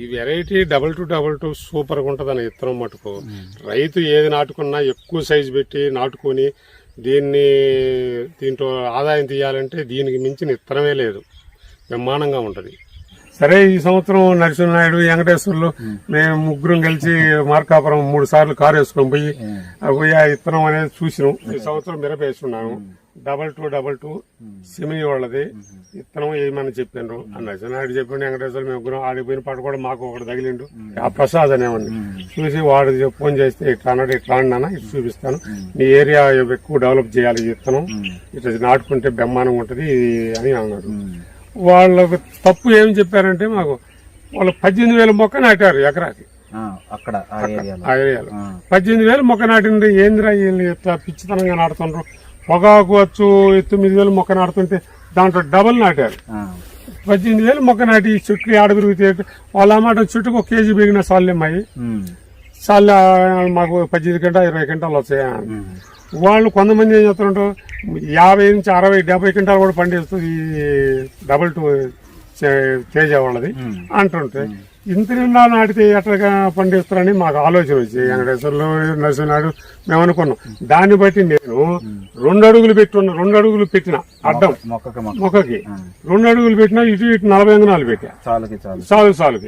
ఈ variety double two double two సూపర్గా ఉంటది అన్న విత్తనం మటుకు. రైతు ఏది నాటుకున్నా ఎక్కువ సైజు పెట్టి నాటుకొని దీన్ని దీంట్లో ఆదాయం తీయాలంటే దీనికి మించిన విత్తనమే లేదు. బ్రహ్మాండంగా ఉంటది. సరే ఈ సంవత్సరం నరసింహనాయుడు వెంకటేశ్వర్లు మేము ముగ్గురం కలిసి మార్కాపురం మూడు సార్లు కారు వేసుకొని పోయి పోయి ఆ విత్తనం అనేది చూసినాం. ఈ సంవత్సరం మిరప వేసుకున్నాను డబల్ టూ డబల్ టూ. సిమిని వాళ్ళది. విత్తనం ఏమని చెప్పినారు? ఆ నరసింహనాయుడు చెప్పిండు వెంకటేశ్వర్లు మేము ఆడిపోయిన పాట కూడా మాకు ఒకటి తగిలిండు. ఆ ప్రసాద్ అనేవాడిని. చూసి వాడు ఫోన్ చేస్తే ఇట్లా అన్నాడు ఇట్లా అన్నా ఇటు చూపిస్తాను. నీ ఏరియా ఎక్కువ డెవలప్ చేయాలి ఈ విత్తనం ఇట్లా నాటుకుంటే బ్రహ్మాండంగా ఉంటది అని అన్నాడు. వాళ్ళకు తప్పు ఏం చెప్పారంటే మాకు వాళ్ళు పద్దెనిమిది వేల మొక్క నాటారు ఎకరాకి. అక్కడ ఆ ఏరియాలో. పద్దెనిమిది వేలు మొక్క నాటింది ఏందిరా వీళ్ళు ఇట్లా పిచ్చితనంగా నాటుతుండ్రు పొగాకు వచ్చు తొమ్మిది వేలు మొక్క నాటుతుంటే దాంట్లో డబల్ నాటారు. పద్దెనిమిది వేలు మొక్క నాటి చెట్లు ఆడ పెరిగితే వాళ్ళ అన్నమాట చెట్టుకు ఒక కేజీ పెరిగిన సాల్లేమ్మాయి ఉమ్, సాల్ మాకు పద్దెనిమిది గంటలు ఇరవై గంటలు వచ్చాయి ఉమ్, వాళ్ళు కొంతమంది ఏం చేస్తుంటారు యాభై నుంచి అరవై డెబ్బై క్వింటాలు కూడా పండిస్తుంది ఈ డబల్ టూ తేజ వాళ్ళది. అంటుంటే ఇంత నిండా నాటితే ఎట్లాగా పండిస్తారని మాకు ఆలోచన వచ్చి వెంకటేశ్వర్లు నరసింహనాయుడు మేము అనుకున్నాం. దాన్ని బట్టి నేను రెండు అడుగులు పెట్టున్నా రెండు అడుగులు పెట్టిన అడ్డం మొక్కకి రెండు అడుగులు పెట్టినా ఇటు ఇటు నలభై అంగనాలు పెట్టా. చాలుకి చాలు.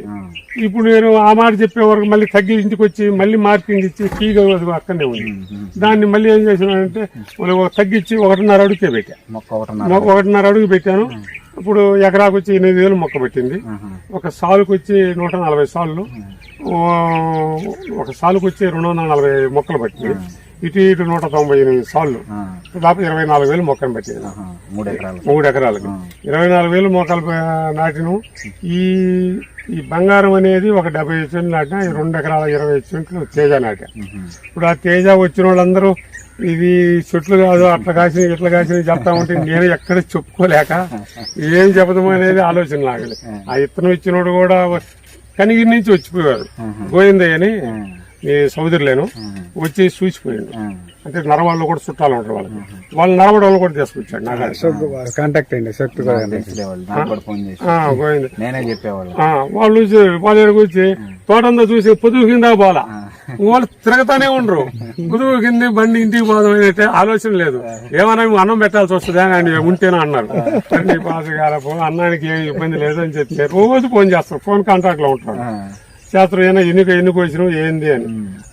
ఆ, ఇప్పుడు నేను ఆ మాట చెప్పే వరకు మళ్ళీ తగ్గి ఇంటికి వచ్చి మళ్ళీ మార్కింగ్ ఇచ్చి కీగా అక్కడనే ఉంది. దాన్ని మళ్ళీ ఏం చేసినానంటే తగ్గించి ఒకటిన్నర అడుగుకే పెట్టా. ఒకటిన్నర అడుగు పెట్టాను. ఇప్పుడు ఎకరాకు వచ్చి ఎనిమిది వేలు మొక్క పెట్టింది. ఒక సాలుకు వచ్చి నూట నలభై సార్లు ఒక సాలుకు వచ్చి రెండు వందల నలభై మొక్కలు పట్టింది. ఇటు ఇటు నూట తొంభై ఎనిమిది సార్లు దాదాపు ఇరవై నాలుగు వేలు మొక్కలు పట్టింది. మూడు ఎకరాలు మూడు ఎకరాలకి. ఇరవై నాలుగు వేలు మొక్కలు నాటిను ఈ ఈ బంగారం అనేది ఒక డెబ్బై సెంట్లు నాటినా రెండు ఎకరాల ఇరవై సెంట్లు తేజ నాటా. ఇప్పుడు ఆ తేజ వచ్చిన వాళ్ళందరూ ఇది చెట్లు కాదు అట్లా కాసిన ఇట్లా కాసిన చెప్తా ఉంటే నేను ఎక్కడ చెప్పుకోలేక ఏం చెప్పదాము అనేది ఆలోచన లాగలే ఆ. ఇత్తనం ఇచ్చినోడు కూడా కనిగిరి నుంచి వచ్చిపోయారు గోవిందయ్య అని ఈ సౌదరిలేను. వచ్చి చూసిపోయాడు. అంటే నరవాళ్ళు కూడా చుట్టాలు ఉంటారు వాళ్ళకి. వాళ్ళు నరవడం వాళ్ళు కూడా తీసుకొచ్చాడు నాకు కాంటాక్ట్ అయ్యండి శక్తి కూడా తెలిసేవాళ్ళు నాకు కూడా ఫోన్ చేసి ఆ, గోవింద నేనే చెప్పేవాళ్ళు. ఆ, వాళ్ళు వచ్చి వాళ్ళ వచ్చి తోటంతా చూసి పొదుగు కింద పోలా వాళ్ళు తిరగతానే ఉండరు. పొదుగు కింద బండి ఇంటికి పోదాం అయితే ఆలోచన లేదు. ఏమన్నా అన్నం పెట్టాల్సి వస్తుందా అని ఉంటేనే అన్నారు. నీ పాస్ కాలపో అన్నానికి ఏం ఇబ్బంది లేదు అని చెప్తే రోజు ఫోన్ చేస్తారు. ఫోన్ కాంటాక్ట్లో ఉంటారు. చేస్తారు శాస్త్రం ఏమైనా ఎన్నిక ఎన్నుకు ఏంది? అని.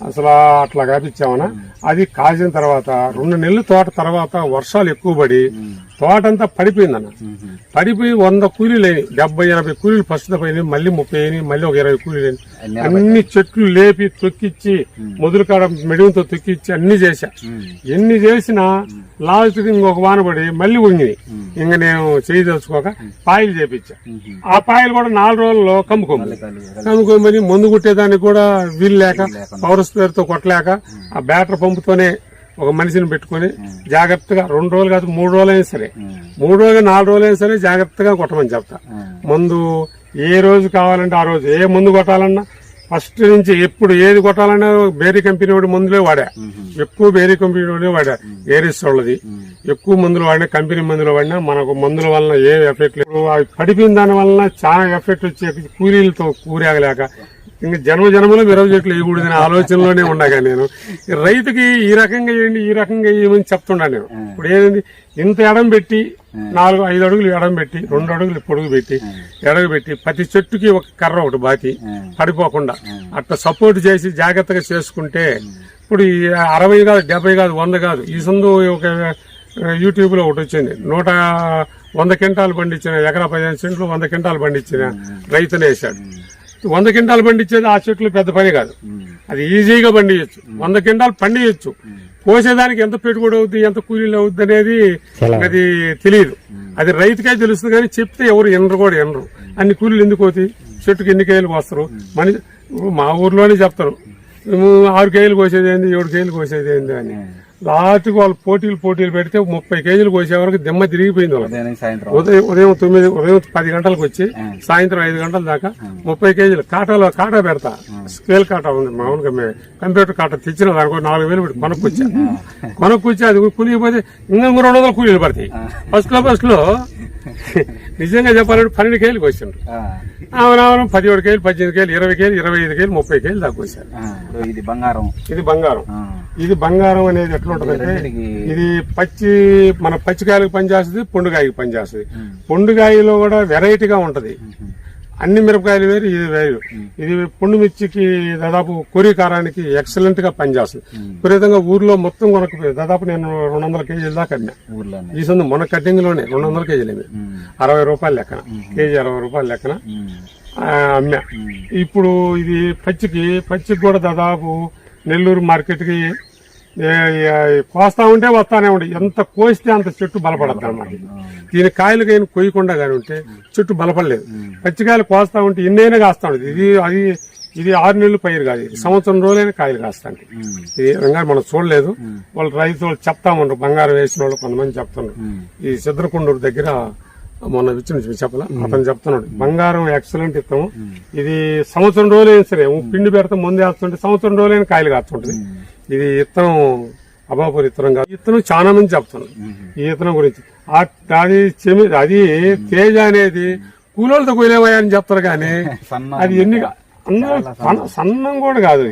అసలు అట్లా కాపించామనా అది కాసిన తర్వాత రెండు నెలల తోట తర్వాత వర్షాలు ఎక్కువ పడి తోటంతా పడిపోయిందన్న. పడిపోయి వంద కూలీలు అయినాయి డెబ్బై ఎనభై కూలీలు ఫస్ట్ పోయినాయి మళ్ళీ ముప్పై అయినాయి మళ్ళీ ఒక ఇరవై కూలీలు అయినాయి అన్ని చెట్లు లేపి తొక్కిచ్చి మొదలు కాడ మెడుగుతో తొక్కిచ్చి అన్ని చేశా. ఎన్ని చేసినా లాస్ట్ ఇంకొక వాన పడి మళ్ళీ వంగినాయి ఇంకా నేను చేయి తెలుసుకోక పాయలు చేపించా. ఆ పాయలు కూడా నాలుగు రోజుల్లో కమ్ముకోమని కమ్ముకోమని మందు కొట్టేదానికి కూడా వీలు లేక పవర్ స్పేర్తో కొట్టలేక ఆ బ్యాటరీ పంపుతోనే ఒక మనిషిని పెట్టుకొని జాగ్రత్తగా రెండు రోజులు కాదు మూడు రోజులు అయినా సరే మూడు రోజులు నాలుగు రోజులు అయినా సరే జాగ్రత్తగా కొట్టమని చెప్తా. మందు ఏ రోజు కావాలంటే ఆ రోజు ఏ మందు కొట్టాలన్నా ఫస్ట్ నుంచి ఎప్పుడు ఏది కొట్టాలన్నా బేరీ కంపెనీ వాడి మందులే వాడా. ఎక్కువ బేరీ కంపెనీ వాడే వాడా. ఏరిస్ వాళ్ళది? ఎక్కువ మందులు వాడినా కంపెనీ మందులు వాడినా మనకు మందుల వలన ఏ ఎఫెక్ట్ లేదు. అవి పడిపోయిన దాని వలన చాలా ఎఫెక్ట్ వచ్చే కూలీలతో కూరాగలేక ఇంకా జన్మ జన్మలో మిరవ చెట్లు వేయకూడదనే ఆలోచనలోనే ఉండగా నేను. రైతుకి ఈ రకంగా వేయండి ఈ రకంగా వేయమని చెప్తుండా నేను. ఇప్పుడు ఏంది ఇంత ఎడం పెట్టి నాలుగు ఐదు అడుగులు ఎడం పెట్టి రెండు అడుగులు పొడుగు పెట్టి ఎడగ పెట్టి ప్రతి చెట్టుకి ఒక కర్ర ఒకటి బాతి పడిపోకుండా అట్లా సపోర్ట్ చేసి జాగ్రత్తగా చేసుకుంటే ఇప్పుడు ఈ అరవై కాదు డెబ్బై కాదు వంద కాదు ఈ సందు ఒక యూట్యూబ్లో ఒకటి వచ్చింది. నూట వంద క్వింటాలు పండించిన ఎకరా పదిహేను సెంట్లు వంద క్వింటాలు పండించిన రైతునే వేశాడు. వంద క్వింటాలు పండించేది ఆ చెట్లు పెద్ద పని కాదు. అది ఈజీగా పండియచ్చు. వంద క్వింటాలు పండియచ్చు. కోసేదానికి ఎంత పెట్టుబడి అవుద్ది ఎంత కూలీలు అవుద్ది అనేది అది తెలియదు అది రైతుకే తెలుస్తుంది కానీ చెప్తే ఎవరు ఎనరు కూడా ఎనరు. అన్ని కూలీలు ఎందుకు అవుతాయి? చెట్టుకి ఎన్ని కేలు కోస్తారు? మనిషి ఇప్పుడు మా ఊర్లోనే చెప్తారు. ఆరు కేజీలు కోసేది ఏంది ఏడు కేజీలు కోసేది ఏంది అని. లాస్ట్కి వాళ్ళు పోటీలు పోటీలు పెడితే ముప్పై కేజీలు కోసే వరకు దిమ్మ తిరిగిపోయింది ఉదయం ఉదయం తొమ్మిది ఉదయం పది గంటలకు వచ్చి సాయంత్రం ఐదు గంటల దాకా ముప్పై కేజీలు కాటాలో కాటా పెడతా. స్కేల్ కాటా ఉంది. మామూలుగా మే- కంప్యూటర్ కాటా తెచ్చిన దానికి నాలుగు వేలు పెట్టి కొనుక్కొచ్చా. కొనుక్కొచ్చి అది కూలిపోతే ఇంకా రెండు వందలు కూలీలు పడతాయి. ఫస్ట్లో ఫస్ట్లో నిజంగా చెప్పాలంటే పన్నెండు కేజీలకు వచ్చిండ్రు ఆ, అవునవును పదిహేడు కేజీలు పద్దెనిమిది కేజీలు ఇరవై కేజీలు ఇరవై ఐదు కేజీలు ముప్పై కేజీలు దాకా వచ్చారు ఇది బంగారం. ఇది బంగారం. ఇది బంగారం అనేది ఎట్లా ఉంటుందంటే రెండింటికి ఇది పచ్చి మన పచ్చికాయలకు పనిచేస్తుంది పొండుకాయకి పనిచేస్తుంది పొండుకాయలో కూడా వెరైటీగా ఉంటది. అన్ని మిరపకాయలు వేరు ఇది వేరు. ఇది పొండు మిర్చికి దాదాపు కొరి కారానికి ఎక్సలెంట్గా పనిచేస్తుంది. విపరీతంగా ఊర్లో మొత్తం కొనకపోయి దాదాపు నేను రెండు వందల కేజీల దాకా అమ్మా ఊర్లోనే. ఈ సందు మొన్న కటింగ్లోనే రెండు వందల కేజీలు అరవై రూపాయలు లెక్కన కేజీ అరవై రూపాయలు లెక్కన అమ్మా ఇప్పుడు ఇది పచ్చికి పచ్చికి కూడా దాదాపు నెల్లూరు మార్కెట్కి కోస్తా ఉంటే వస్తానే ఉండే. ఎంత కోస్తే అంత చెట్టు బలపడద్దు అన్నమాట. దీని కాయలు కానీ కొయ్యకుండా కానీ ఉంటే చెట్టు బలపడలేదు. పచ్చికాయలు కోస్తా ఉంటే ఇన్నైనా కాస్తా ఉండేది ఇది అది ఇది ఆరు నెలలు పైరు కాదు. ఇది సంవత్సరం రోజులైనా కాయలు కాస్తాండి ఇది విధంగా మనం చూడలేదు. వాళ్ళు రైతులు చెప్తా ఉన్నారు బంగారం వేసిన వాళ్ళు కొంతమంది చెప్తున్నారు ఈ సిద్ధరకొండూరు దగ్గర మొన్న ఇచ్చిన చెప్పల? అతను చెప్తున్నాడు. బంగారం ఎక్సలెంట్ ఇస్తాము. ఇది సంవత్సరం రోజులైనా సరే పిండి పెడతాం ముందు వేస్తుంటే సంవత్సరం రోజులైనా కాయలు కాస్తుంటది. ఇది ఇత్తనం అబాపూర్ ఇత్తనం కాదు. ఇత్తనం చాలా మంది చెప్తున్నారు. ఈ ఇత్తనం గురించి. అది చెమి అది తేజ అనేది కూలోళ్ళతో కూలేవయ్యా అని చెప్తారు కానీ అది ఎన్ని అందరూ సన్న- కూడా కాదు.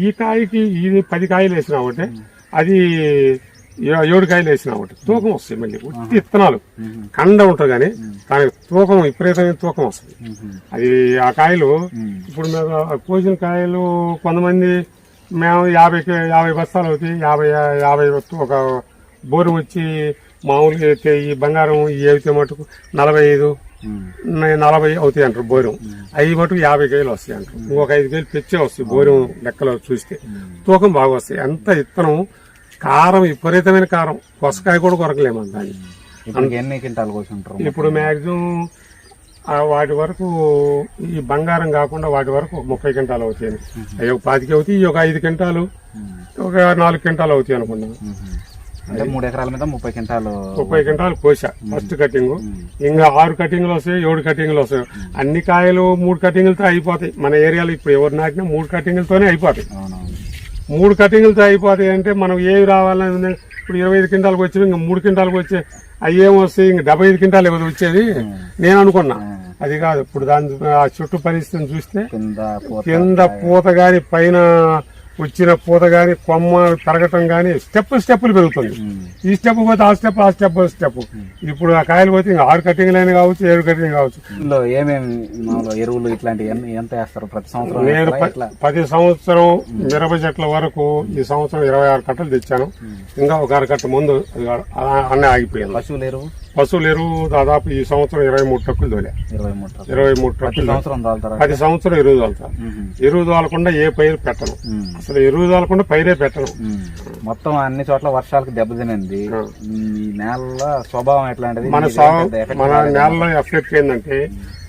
ఈ కాయకి ఇది పది కాయలు వేసినా ఒకటి అది ఏడు కాయలు వేసినా ఒకటి. తూకం వస్తాయి మళ్ళీ. ఉత్తి ఇత్తనాలు కండ ఉంటుంది కానీ దానికి తూకం విపరీతమైన తూకం వస్తుంది. అది ఆ కాయలు ఇప్పుడు ఆ కోసిన కాయలు కొంతమంది మేము యాభై యాభై బస్తాలు అవుతాయి. యాభై యాభై ఒక బోరు వచ్చి మామూలుగా అయితే ఈ బంగారం ఈ అయితే మటుకు నలభై ఐదు నలభై అవుతాయి అంటారు బోరం. అవి మటుకు యాభై కేజీలు వస్తాయి అంటారు. ఇంకొక ఐదు కేజీలు తెచ్చే వస్తాయి బోరం లెక్కలో చూస్తే. తూకం బాగా వస్తాయి. అంత ఇత్తనం కారం విపరీతమైన కారం. కొసకాయ కూడా కొరకలేము దాన్ని ఇప్పుడు ఎన్ని క్వింటాలు ఇప్పుడు మాక్సిమం వాటి వరకు ఈ బంగారం కాకుండా వాటి వరకు ఒక ముప్పై క్వింటాలు అవుతాయి అవి ఒక పాతికి అవుతాయి ఒక ఐదు క్వింటాలు ఒక నాలుగు క్వింటాలు అవుతాయి అనుకున్నాను అంటే మూడు ఎకరాల మీద ముప్పై క్వింటాలు ముప్పై క్వింటాలు కోసా ఫస్ట్ కటింగ్. ఇంకా ఆరు కటింగ్లు వస్తాయి ఏడు కటింగ్లు వస్తాయి. అన్ని కాయలు మూడు కటింగ్లతో అయిపోతాయి. మన ఏరియాలో ఇప్పుడు ఎవరు నాటినా మూడు కటింగ్లతోనే అయిపోతాయి. మూడు కటింగ్లతో అయిపోతాయి అంటే మనం ఏవి రావాలని? ఇప్పుడు ఇరవై ఐదు క్వింటాలకు వచ్చి ఇంకా మూడు క్వింటాలకు వచ్చే అవి ఏం వస్తాయి ఇంకా డెబ్బై ఐదు క్వింటాలు ఇవ్వదు వచ్చేది. నేను అనుకున్నా. అది కాదు. ఇప్పుడు దాని ఆ చుట్టూ పరిస్థితిని చూస్తే కింద పూత కింద పూత గాని పైన వచ్చిన పూత గాని కొమ్మ పెరగటం గాని స్టెప్ స్టెప్పులు పెరుగుతుంది. ఉమ్, ఈ స్టెప్ పోతే ఆ స్టెప్ ఆ స్టెప్ స్టెప్ ఇప్పుడు ఆ కాయలు పోతే ఇంకా ఆరు కటింగ్లు అయినా కావచ్చు ఏడు కటింగ్ కావచ్చు. ఇందులో ఏమేమి ఎరువులు ఇట్లాంటివి ఎంత వేస్తారు ప్రతి సంవత్సరం నేను పది సంవత్సరం మిరప చెట్ల వరకు ఈ సంవత్సరం ఇరవై ఆరు కట్టలు తెచ్చాను. ఇంకా ఒక అరకట్ట ముందు అన్నీ ఆగిపోయింది. పశువుల ఎరువు? పశువుల ఎరువు దాదాపు ఈ సంవత్సరం ఇరవై మూడు ట్రక్కులు తోలే ఇరవై మూడు ట్రక్కులు. మూడు ప్రతి సంవత్సరం ఎరువు తోలుతా ఉహు, ఎరువు తోలకుండా ఏ పైరు పెట్టను ఉమ్, అసలు ఎరువు తోలకుండా పైరే పెట్టను ఉమ్. మొత్తం అన్ని చోట్ల వర్షాలకు దెబ్బతినింది ఆ. ఈ నేల స్వభావం ఎట్లాంటిది? మన మన? నేలలో ఎఫెక్ట్ ఏంటంటే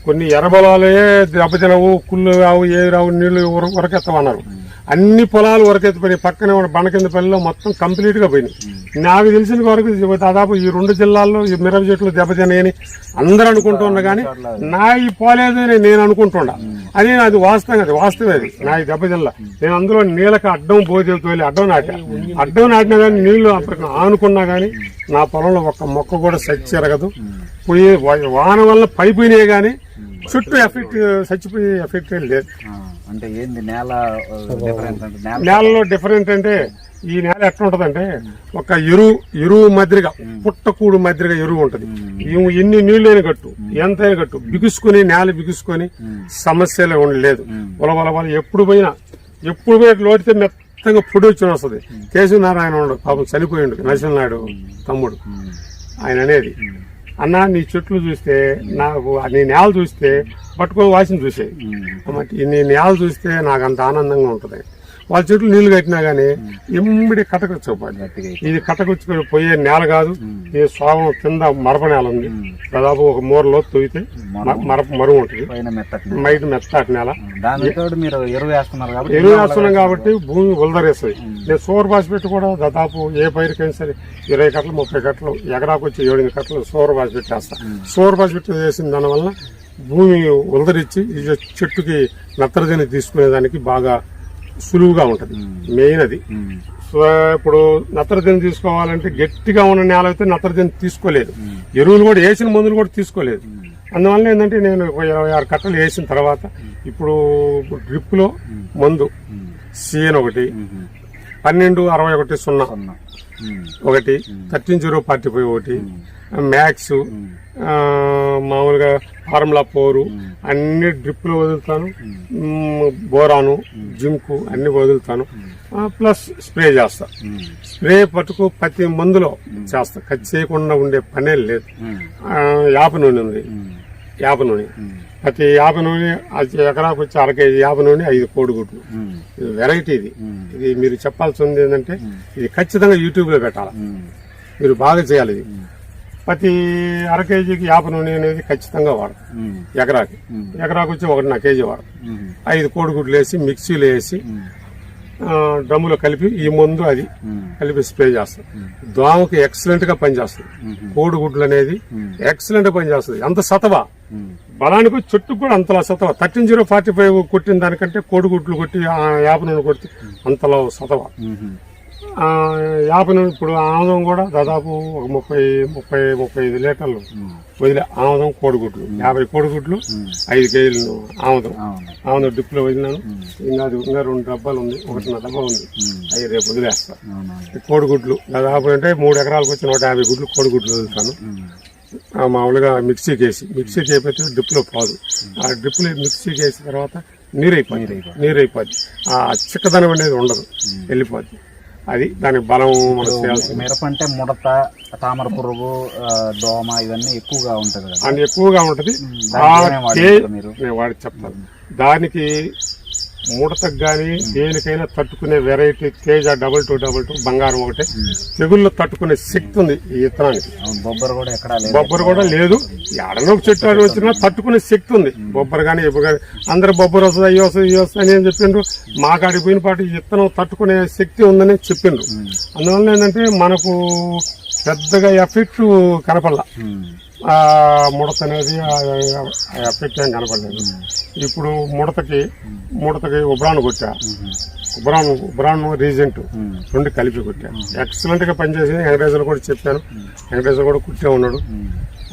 కొన్ని ఎర్రబలాలే దెబ్బతినవు కుళ్ళు రావు ఏ రావు నీళ్ళు ఉర- ఉరకెత్తమన్నారు అన్ని పొలాలు ఉరకెత్తిపోయినాయి పక్కనే ఉన్న బండ కింద పల్లిలో మొత్తం కంప్లీట్గా పోయినాయి నాకు తెలిసిన వరకు దాదాపు ఈ రెండు జిల్లాల్లో ఈ మిరప చెట్లు దెబ్బతినాయని అందరూ అనుకుంటున్నా కానీ నా ఈ పోలేదు అని నేను అనుకుంటున్నా అని అది వాస్తవం అది వాస్తవే అది. నా ఈ దెబ్బతిల్ల నేను అందులో నీళ్ళకి అడ్డం తోలి అడ్డం నాటా. అడ్డం నాటినా కానీ నీళ్ళు అప్పటికి ఆనుకున్నా కానీ నా పొలంలో ఒక్క మొక్క కూడా సచ్చెరగదు పోయి వా- వాన వల్ల పడిపోయినాయి కానీ చుట్టూ ఎఫెక్ట్ చచ్చిపోయి ఎఫెక్ట్ లేదు. ఆ, అంటే ఏంది నేల నేలలో డిఫరెంట్ అంటే ఈ నేల ఎట్లా ఉంటదంటే ఒక ఎరువు ఎరువు మధ్యగా పుట్టకూడు మధ్యగా ఎరువు ఉంటది. ఎన్ని నీళ్ళైనా కట్టు ఎంతైనా కట్టు బిగుసుకొని నేల బిగుసుకొని సమస్యలే ఉండలేదు. వల వల వల ఎప్పుడు పోయినా ఎప్పుడు పోయి లోటితే మెత్తగా పొడి వచ్చి వస్తుంది. కేశవనారాయణ ఉండు పాపం చనిపోయిండు నరసింహనాయుడు తమ్ముడు. ఆయన అనేది. అన్న నీ చెట్లు చూస్తే నాకు నీ నేల చూస్తే పట్టుకొని వాసన కాబట్టి నీ నేల చూస్తే నాకు అంత ఆనందంగా ఉంటుంది. వాళ్ళ చెట్లు నీళ్ళు కట్టినా గానీ గట్టిగా అయితే. ఇది కటకొచ్చుకొని పోయే నేల కాదు. ఈ స్వామి కింద మరప నేల ఉంది. దాదాపు ఒక మూరలో తొయితే మ- మరప మరుగు ఉంటుంది. మైట్ మెత్తటి నేల. ఎరువు వేస్తున్నాం కాబట్టి భూమి ఉలదరేస్తుంది. నేను సోర్ బాసిపెట్టి కూడా దాదాపు ఏ పైరుకైనా సరే ఇరవై కట్టలు ముప్పై కట్టలు ఎకరాకు వచ్చి ఏడు కట్టలు సోర్ బాసిపెట్టి వేస్తా సోర్ బాసిపెట్టి వేసిన దానివల్ల భూమి ఉలదరిచ్చి ఈ చెట్టుకి నత్రజని తీసుకునేదానికి బాగా సులువుగా ఉంటది. మెయిన్ అది సో ఇప్పుడు నత్రజని తీసుకోవాలంటే గట్టిగా ఉన్న నేల అయితే నత్రజని తీసుకోలేదు. ఎరువులు కూడా వేసిన మందులు కూడా తీసుకోలేదు. అందువల్ల ఏంటంటే నేను ఇరవై ఆరు కట్టలు వేసిన తర్వాత ఇప్పుడు డ్రిప్లో మందు సిఎన్ ఒకటి పన్నెండు అరవై ఒకటి సున్నా ఒకటి థర్టీన్ జీరో ఫార్టీ ఫైవ్ ఒకటి మ్యాక్స్ మామూలుగా ఫార్ములా ఫోరు అన్ని డ్రిప్లు వదులుతాను. బోరాను జింకు అన్ని వదులుతాను. ప్లస్ స్ప్రే చేస్తా. స్ప్రే పట్టుకు ప్రతి మందులో చేస్తా. ఖర్చు చేయకుండా ఉండే పనే లేదు. యాప నూనె ఉంది. యాప నూనె. ప్రతి యాప నూనె అది ఎకరాకు వచ్చి అర కేజీ యాప నూనె ఐదు కోడిగుడ్లు. ఇది వెరైటీ ఇది. ఇది మీరు చెప్పాల్సింది ఏంటంటే ఇది ఖచ్చితంగా యూట్యూబ్లో పెట్టాలి మీరు బాగా చేయాలి ఇది. ప్రతి అర కేజీకి యాప నూనె అనేది ఖచ్చితంగా వాడతాం. ఎకరాకి. ఎకరాకు వచ్చి ఒకటిన్నర కేజీ వాడతాం. ఐదు కోడిగుడ్లు వేసి మిక్సీలో వేసి డ్రమ్ములో కలిపి ఈ మందు అది కలిపి స్ప్రే చేస్తాం. దోమకి ఎక్సలెంట్గా పనిచేస్తుంది. కోడిగుడ్లు అనేది ఎక్సలెంట్గా పనిచేస్తుంది. అంత సతవ. బలానికి చెట్టుకు కూడా అంతలా సతవ. థర్టీన్ జీరో ఫార్టీ ఫైవ్ కొట్టిన దానికంటే కోడిగుడ్లు కొట్టి ఆ యాప నూనె కొట్టి అంతలో సతవ. ఉమ్, ఆ, యాప నూనె ఇప్పుడు ఆముదం కూడా దాదాపు ఒక ముప్పై ముప్పై ముప్పై ఐదు లీటర్లు. వదిలే ఆముదం కోడిగుడ్లు. యాభై కోడిగుడ్లు ఐదు కేజీలు ఆముదం. ఆముదం డిప్పులో వదిలినాను ఇంకా అది ఇంకా రెండు డబ్బాలు ఉంది ఒకటిన్నర డబ్బా ఉంది. అవి రేపు వదిలేస్తా. అవును? ఈ కోడిగుడ్లు దాదాపు అంటే మూడు ఎకరాలకు వచ్చి నూట యాభై గుడ్లు కోడిగుడ్లు వదులుతాను. మామూలుగా మిక్సీకి వేసి మిక్సీకి అయిపోతే డ్రిప్లో పోదు. ఆ డ్రిప్లో మిక్సీకి వేసిన తర్వాత నీరు అయిపోద్ది నీరు అయిపోద్ది ఆ చిక్కదనం అనేది ఉండదు. వెళ్ళిపోద్ది. అది దానికి బలం చేయాల్సింది. మిరప అంటే ముడత తామర పురుగు దోమ ఇవన్నీ ఎక్కువగా ఉంటది కదా. అని ఎక్కువగా ఉంటది. ఆ దానికి ఏమేమి కే వాడతారు మీరు? నేను వాడి చెప్తాను. దానికి ముడతకు గాని దేనికైనా తట్టుకునే variety Teja double two double two బంగారం ఒకటి. తెగుళ్ళు తట్టుకునే శక్తి ఉంది ఈ విత్తనానికి బొబ్బరు కూడా ఎక్కడా లేదు. బొబ్బరు కూడా లేదు. ఎడనో చెట్టు వచ్చినా తట్టుకునే శక్తి ఉంది. బొబ్బరు కానీ ఎప్పుడు కానీ. అందరు బొబ్బరు వస్తుంది అయ్యి వస్తుంది ఇవి వస్తుంది అని ఏం చెప్పిండ్రు? మాకు అడిగిపోయిన పాటు ఈ విత్తనం తట్టుకునే శక్తి ఉందని చెప్పిండ్రు. అందువల్ల ఏంటంటే మనకు పెద్దగా ఎఫెక్ట్ కనపడలా. ముడత అనేది ఎఫెక్ట్ ఏం కనపడలేదు. ఇప్పుడు ముడతకి ముడతకి ఉబ్రాను కొట్టా. ఉబ్రాన్ ఉబ్రాన్ రీజెంట్ రెండు కలిపి కొట్టా. ఎక్సలెంట్గా పనిచేసి వెంకటేశ్వర కూడా చెప్పాను. వెంకటేశ్వర కూడా కుట్టే ఉన్నాడు.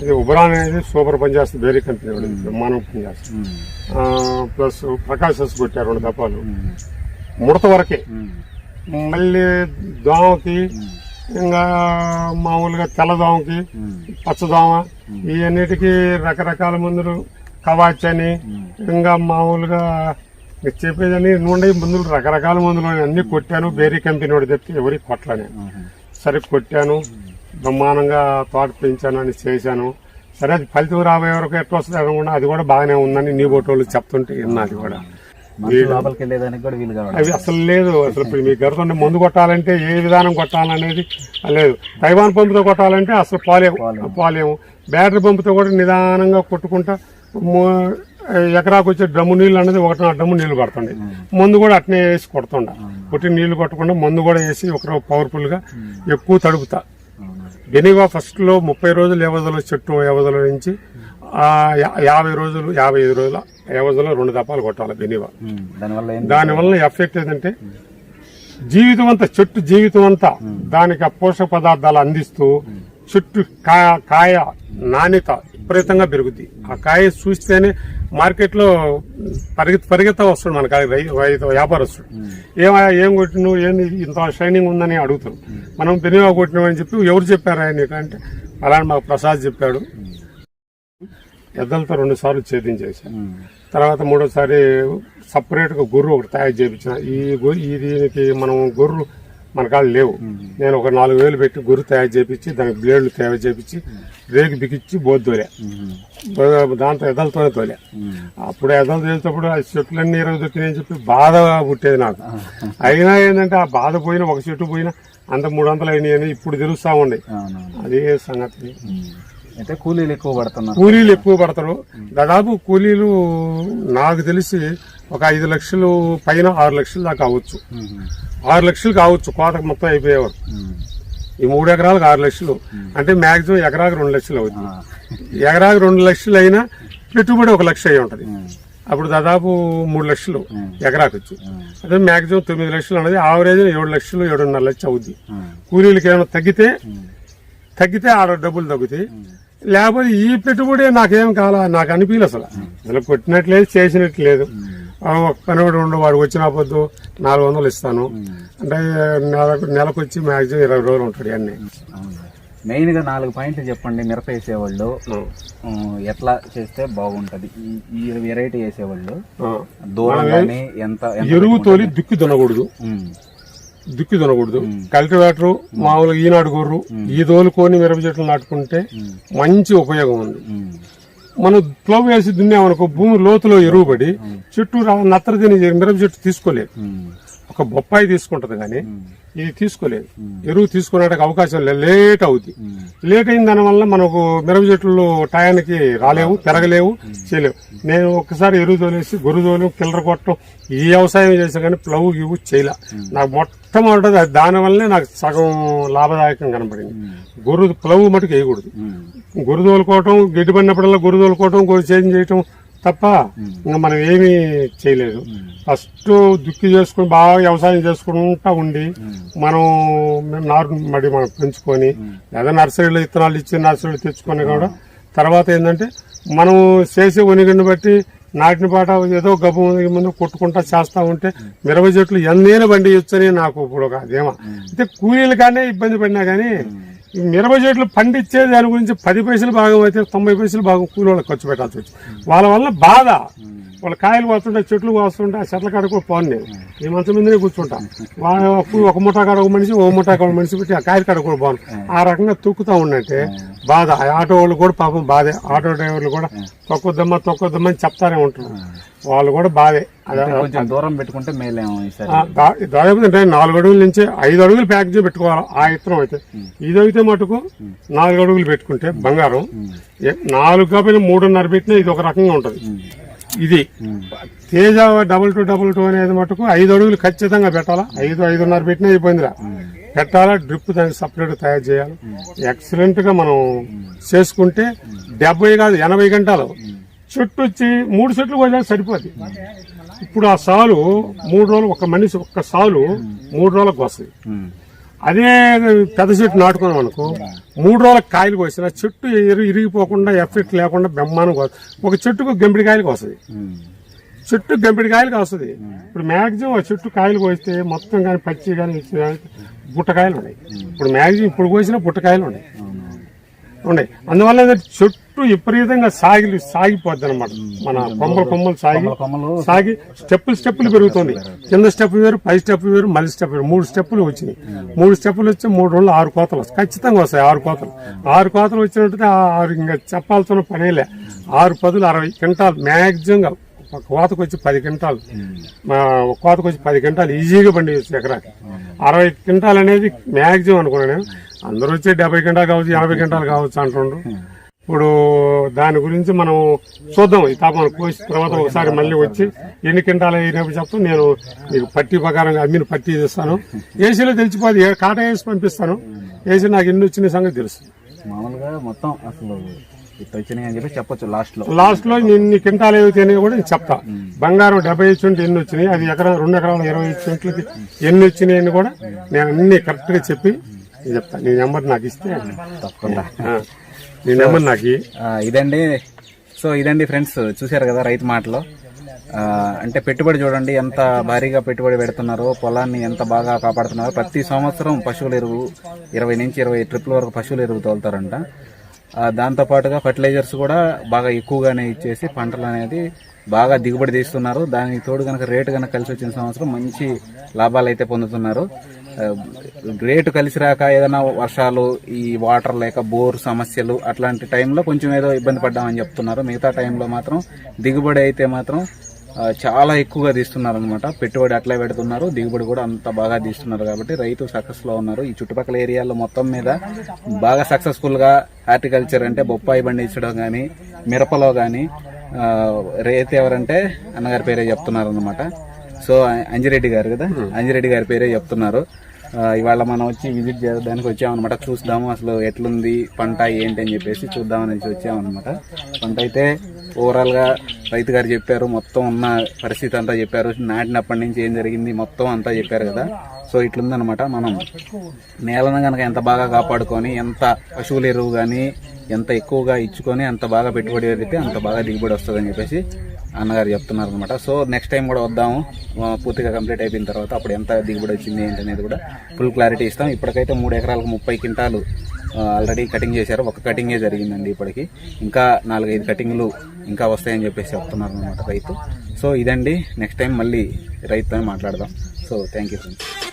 ఇది ఉబరాన్ అనేది సూపర్ పనిచేస్తుంది. బేరీ కంపెనీ బ్రహ్మాండం పనిచేస్తుంది. ప్లస్ ప్రకాశస్ కొట్టారు రెండు దప్పాలు ఉమ్, ముడత వరకే. మళ్ళీ దోమకి ఇంకా మామూలుగా తెల్లదోమకి పచ్చదోమ ఈ అన్నిటికీ రకరకాల మందులు కవాచ్ అని ఇంకా మామూలుగా చెప్పేదని నుండి మందులు రకరకాల మందులు అన్ని కొట్టాను. బేరీ కంపెనీ వాడు చెప్తే ఎవరికి కొట్టలే. సరే కొట్టాను. బ్రహ్మాండంగా తోట పెంచాను అని చేశాను. సరే అది ఫలితం రాబోయే వరకు ఎట్లా వస్తుంది అనుకున్నా అది కూడా బాగానే ఉందని నీ బొట్టోళ్ళు చెప్తుంటే విన్నా అది కూడా. లోపలికి వెళ్ళేదానికి కూడా వీలు కావాలి. అవి అసలు లేదు అసలు ఇప్పుడు మీ గడుతుంటే ముందు కొట్టాలంటే ఏ విధానం కొట్టాలనేది లేదు. తైవాన్ పంపుతో కొట్టాలంటే అసలు పోలేము పోలేము బ్యాటరీ పంపుతో కూడా నిదానంగా కొట్టుకుంటా ఎకరాకు వచ్చే డ్రమ్ము నీళ్ళు అనేది ఒకటి డ్రమ్ము నీళ్ళు పడుతుండే మందు కూడా అట్నే వేసి కొడుతుండ. కొట్టి నీళ్ళు కొట్టకుండా మందు కూడా వేసి ఒక పవర్ఫుల్గా ఎక్కువ తడుపుతా. అవును. బెనివా ఫస్ట్లో ముప్పై రోజులు వ్యవధిలో చెట్టు వ్యవధిలో నుంచి యాభై రోజులు యాభై ఐదు రోజుల వ్యవధిలో రెండు దపాలు కొట్టాలి బెనివా ఉమ్, దానివల్ల ఎఫెక్ట్ ఏంటంటే జీవితం అంతా చెట్టు జీవితం అంతా దానికి ఆ పోషక పదార్థాలు అందిస్తూ చెట్టు కాయ నాణ్యత విపరీతంగా పెరుగుద్ది. ఆ కాయ చూస్తేనే మార్కెట్లో పరిగెత్తి పరిగెత్త వస్తుంది మన కాయ రై- రైతు వ్యాపారస్తుడు. ఏమయ్యా ఏం కొట్టిను ఏంది ఇంత షైనింగ్ ఉందని అడుగుతారు మనం పెనుగా కొట్టినామని చెప్పి ఎవరు చెప్పారా నీకు అంటే అలాంటి మాకు ప్రసాద్ చెప్పాడు. ఎద్దలతో రెండు సార్లు ఛేదించేసాను తర్వాత మూడోసారి సపరేట్గా గొర్రు ఒకటి తయారు చేయించిన ఈ దీనికి మనం గొర్రు మన కాళ్ళు లేవు. నేను ఒక నాలుగు వేలు పెట్టి గురు తయారు చేపించి దానికి బ్లేడ్లు తయారు చేపించి రేకు బిగించి బోధ తోలే. దాంతో ఎదలతోనే తోలే. అప్పుడు ఎదలు తేలినప్పుడు ఆ చెట్లన్నీ ఇరవై దొక్కినాయని చెప్పి బాధ పుట్టేది నాకు. అయినా ఏంటంటే ఆ బాధ పోయినా ఒక చెట్టు పోయినా అంత మూడు వందలు అయినాయని ఇప్పుడు తెలుస్తా ఉన్నాయి. అదే సంగతి. అయితే కూలీలు ఎక్కువ పడుతున్నారు. కూలీలు ఎక్కువ పడతారు. దాదాపు కూలీలు నాకు తెలిసి ఒక ఐదు లక్షలు పైన ఆరు లక్షలు దాకా అవ్వచ్చు. ఉమ్, ఆరు లక్షలు కావచ్చు కోతకు మొత్తం అయిపోయేవారు. ఈ మూడు ఎకరాలకు ఆరు లక్షలు. అంటే మాక్సిమం ఎకరాకు రెండు లక్షలు అవుతుంది. ఎకరాకు రెండు లక్షలు అయినా పెట్టుబడి ఒక లక్ష అయి ఉంటది. అప్పుడు దాదాపు మూడు లక్షలు ఎకరాకు వచ్చి. అదే మాక్సిమం తొమ్మిది లక్షలు అనేది ఆవరేజ్ ఏడు లక్షలు ఏడున్నర లక్షలు అవుద్ది. కూలీలకి ఏమైనా తగ్గితే తగ్గితే ఆడ డబ్బులు తగ్గుతాయి. లేకపోతే ఈ పెట్టుబడి నాకేం కావాలా నాకు అనిపించలేదు అసలు. అసలు కొట్టినట్లేదు చేసినట్టు లేదు ఆ, ఒక పనివాడు ఉండు వాడు వచ్చిన పొద్దు నాలుగు వందలు ఇస్తాను. అంటే నెలకు నెలకు వచ్చి మాక్సిమం ఇరవై రోజులు ఉంటాడు అన్ని అవును మెయిన్గా నాలుగు పాయింట్లు చెప్పండి. మిరప వేసేవాళ్ళు ఎట్లా చేస్తే బాగుంటది? ఈ- వెరైటీ వేసేవాళ్ళు దూరం ఎంత ఎరువు తోలి దుక్కి దున్నకూడదు. దుక్కి దున్నకూడదు కల్టివేటర్ మామూలుగా ఈనాడు గొర్రు ఈ దోలుకొని మిరప చెట్లు నాటుకుంటే మంచి ఉపయోగం ఉంది. మనం ప్లవ్ వేసి దున్నామనుకో భూమి లోతులో ఎరువు పడి చెట్టు తిని మిరప చెట్టు తీసుకోలేదు. ఒక బొప్పాయి తీసుకుంటది కానీ ఇది తీసుకోలేదు. ఎరువు తీసుకునేటకు అవకాశం లేదు లేట్ అవుద్ది. లేట్ అయిన దాని వల్ల మనకు మిరప చెట్లు టయానికి రాలేవు పెరగలేవు చేయలేవు. నేను ఒక్కసారి ఎరువు తోలేసి గొర్రు తోలు కిల్లర కొట్టడం ఈ వ్యవసాయం చేసా కానీ ప్లవ్ ఇవ్వు చేయలే. నాకు మొట్టమొదటి దాని వల్లనే నాకు సగం లాభదాయకం కనపడింది గొర్రు ప్లవ్ మటుకు వేయకూడదు. గొర్రు తోలుకోవటం గడ్డి పడినప్పుడల్లా గొర్రు తోలుకోవటం చేంజ్ చేయటం తప్ప ఇంకా మనం ఏమీ చేయలేదు. ఫస్ట్ దుక్కి చేసుకుని బాగా వ్యవసాయం చేసుకుంటా ఉండి మనం నారు మడి మనం పెంచుకొని లేదా నర్సరీలో విత్తనాలు ఇచ్చి నర్సరీలో తెచ్చుకొని కూడా తర్వాత ఏంటంటే మనం చేసే ఒనిగండి బట్టి నాటిన పాట ఏదో గబ్బు ముందు కొట్టుకుంటా చేస్తా ఉంటే మిరప చెట్లు ఎన్నైనా బండి ఇచ్చని నాకు ఇప్పుడు ఒక అదేమో. అయితే కూలీలు కానీ ఇబ్బంది పడినా కానీ మిరప చెట్లు పండించే దాని గురించి పది పైసలు భాగం అయితే తొంభై పైసలు భాగం కూలి వాళ్ళకి ఖర్చు పెట్టాల్సి వచ్చింది. వాళ్ళ వల్ల బాధ. వాళ్ళ కాయలు కోస్తుంటే చెట్లు కోస్తుంటే ఆ చెట్ల కాడ కూడా పోను నేను. ఈ మంచం మీదనే కూర్చుంటా. వాళ్ళ ఒక- ఒక ముఠా కాడ ఒక మనిషి ఓ ముఠా కాడ మనిషి పెట్టి ఆ కాయల కాడ కూడా బాగుంది ఆ. రకంగా తొక్కుతా ఉన్నట్టే బాధ. ఆటో వాళ్ళు కూడా పాపం బాధే. ఆటో డ్రైవర్లు కూడా తొక్కొద్దమ్మా తొక్కొద్దమ్మా అని చెప్తానే ఉంటారు వాళ్ళు కూడా బాధే. కొంచెం దూరం పెట్టుకుంటే మేలేమో దాదాపు అంటే నాలుగు అడుగుల నుంచి ఐదు అడుగులు ప్యాకేజీ పెట్టుకోవాలి? ఆ ఇత్తనం అయితే. ఇది అయితే మటుకు నాలుగు అడుగులు పెట్టుకుంటే బంగారం. నాలుగు కాబట్టి మూడున్నర పెట్టినా ఇది ఒక రకంగా ఉంటది. ఇది. Teja double two double two అనేది మటుకు ఐదు అడుగులు ఖచ్చితంగా పెట్టాలా. ఐదు ఐదున్నర పెట్టినా అయిపోయిందిరా. పెట్టాలా డ్రిప్ దానికి సపరేట్ తయారు చేయాలి. ఎక్సలెంట్గా మనం చేసుకుంటే డెబ్బై కాదు ఎనభై గంటలు. చెట్టు వచ్చి మూడు చెట్లు పోయినా సరిపోద్ది. ఇప్పుడు ఆ సాలు మూడు రోజులు ఒక మనిషి ఒక్క సాలు మూడు రోజులకు వస్తుంది అదే పెద్ద చెట్టు నాటుకున్నాం అనుకో మూడు రోజులకు కాయలు కోసిన చెట్టు ఇరిగిపోకుండా ఎఫెక్ట్ లేకుండా బ్రహ్మాండంగా ఒక చెట్టుకు గంపిడి కాయలకు వస్తుంది చెట్టు గంపిడి కాయలకు వస్తుంది ఇప్పుడు మ్యాక్సిమం ఆ చెట్టు కాయలు కోస్తే మొత్తం కానీ పచ్చి కానీ బుట్టకాయలు ఉన్నాయి. ఇప్పుడు మ్యాక్సిమం ఇప్పుడు కోసిన బుట్టకాయలు ఉన్నాయి. ఉన్నాయి. అందువల్ల చెట్టు విపరీతంగా సాగి సాగిపోద్ది అనమాట మన కొమ్మలు కొమ్మలు సాగి సాగి స్టెప్పులు స్టెప్పులు పెరుగుతుంది. కింద స్టెప్ వేరు పై స్టెప్ వేరు మళ్ళీ స్టెప్ వేరు. మూడు స్టెప్పులు వచ్చినాయి. మూడు స్టెప్పులు వచ్చి మూడు రోజులు ఆరు కోతలు వస్తాయి. ఖచ్చితంగా వస్తాయి ఆరు కోతలు. ఆరు కోతలు వచ్చినట్టు ఆరు ఇంకా చెప్పాల్సిన పనేలే ఆరు పదులు అరవై క్వింటాల్ మ్యాక్సిమంగా ఒక కోతకు వచ్చి పది క్వింటాల్. మా ఒక కోతకు వచ్చి పది క్వింటాల్ ఈజీగా పండి ఎకరాకి. అరవై క్వింటాల్ అనేది మ్యాక్సిమం అనుకున్నాను నేను. అందరూ వచ్చి డెబ్బై క్వింటాల్ కావచ్చు ఎనభై క్వింటాల్ కావచ్చు అంటుండ్రు. ఇప్పుడు దాని గురించి మనం చూద్దాం. ఈ తాపం కోసిన తర్వాత ఒకసారి మళ్ళీ వచ్చి ఎన్ని క్వింటాలు అయినప్పుడు చెప్తాం. నేను మీకు పట్టి ప్రకారంగా అమ్మిన పట్టి ఇస్తాను ఏసీలో తెలిసిపోదు. కాట వేసి పంపిస్తాను. ఏసీ నాకు ఎన్ని వచ్చిన సంగతి తెలుసు. మామూలుగా మొత్తం అసలు వచ్చినాయి అని చెప్పి చెప్పొచ్చు లాస్ట్లో లాస్ట్లో ఇన్ని ఏవైతే కూడా నేను చెప్తా. బంగారం డెబ్బై సెంట్లు ఎన్ని వచ్చినాయి అది ఎకరా రెండు ఎకరాల ఇరవై సెంట్లకి ఎన్ని వచ్చినాయి అని కూడా నేను అన్ని కరెక్ట్గా చెప్పి చెప్తా. నీ నెంబర్ నాకు ఇస్తే తప్పకుండా. నీ నెంబర్ నాకు ఇదండి. సో ఇదండి ఫ్రెండ్స్ చూశారు కదా రైతు మాటలో. అంటే పెట్టుబడి చూడండి ఎంత భారీగా పెట్టుబడి పెడుతున్నారో పొలాన్ని ఎంత బాగా కాపాడుతున్నారో. ప్రతి సంవత్సరం పశువుల ఎరువు ఇరవై నుంచి ఇరవై ట్రిప్ల వరకు పశువుల ఎరువు తోలుతారంట. దాంతోపాటుగా ఫర్టిలైజర్స్ కూడా బాగా ఎక్కువగానే ఇచ్చేసి పంటలు అనేది బాగా దిగుబడి తీస్తున్నారు. దానికి తోడు కనుక రేటు కనుక కలిసి వచ్చిన సంవత్సరం మంచి లాభాలు అయితే పొందుతున్నారు. రేటు కలిసి రాక ఏదైనా వర్షాలు ఈ వాటర్ లేక బోర్ సమస్యలు అట్లాంటి టైంలో కొంచెం ఏదో ఇబ్బంది పడ్డామని చెప్తున్నారు. మిగతా టైంలో మాత్రం దిగుబడి అయితే మాత్రం చాలా ఎక్కువగా తీస్తున్నారు అనమాట పెట్టుబడి అట్లే పెడుతున్నారు. దిగుబడి కూడా అంత బాగా తీస్తున్నారు కాబట్టి రైతు సక్సెస్లో ఉన్నారు. ఈ చుట్టుపక్కల ఏరియాలో మొత్తం మీద బాగా సక్సెస్ఫుల్గా హార్టికల్చర్ అంటే బొప్పాయి పండించడం కానీ మిరపలో కానీ రైతు ఎవరంటే అన్నగారి పేరే చెప్తున్నారు అనమాట సో అంజిరెడ్డి గారు కదా? అంజిరెడ్డి గారి పేరే చెప్తున్నారు. ఇవాళ మనం వచ్చి విజిట్ చేయడానికి వచ్చామన్నమాట. చూద్దాము అసలు ఎట్లుంది పంట ఏంటి అని చెప్పేసి చూద్దామని వచ్చామన్నమాట. పంట అయితే ఓవరాల్గా రైతు గారు చెప్పారు మొత్తం ఉన్న పరిస్థితి అంతా చెప్పారు. నాటినప్పటి నుంచి ఏం జరిగింది మొత్తం అంతా చెప్పారు కదా. సో ఇట్లుందనమాట మనం. నేలను కనుక ఎంత బాగా కాపాడుకొని ఎంత పశువుల ఎరువు కానీ ఎంత ఎక్కువగా ఇచ్చుకొని అంత బాగా పెట్టుబడి పెడితే అంత బాగా దిగుబడి వస్తుందని చెప్పేసి అన్నగారు చెప్తున్నారు అనమాట సో నెక్స్ట్ టైం కూడా వద్దాము. పూర్తిగా కంప్లీట్ అయిపోయిన తర్వాత అప్పుడు ఎంత దిగుబడి వచ్చింది ఏంటనేది కూడా ఫుల్ క్లారిటీ ఇస్తాం. ఇప్పటికైతే మూడు ఎకరాలకు ముప్పై క్వింటాలు ఆల్రెడీ కటింగ్ చేశారు. ఒక కటింగే జరిగిందండి ఇప్పటికి. ఇంకా నాలుగైదు కటింగ్లు ఇంకా వస్తాయని చెప్పేసి చెప్తున్నారు అనమాట రైతు. సో ఇదండి. నెక్స్ట్ టైం మళ్ళీ రైతుతో మాట్లాడదాం. So thank you friends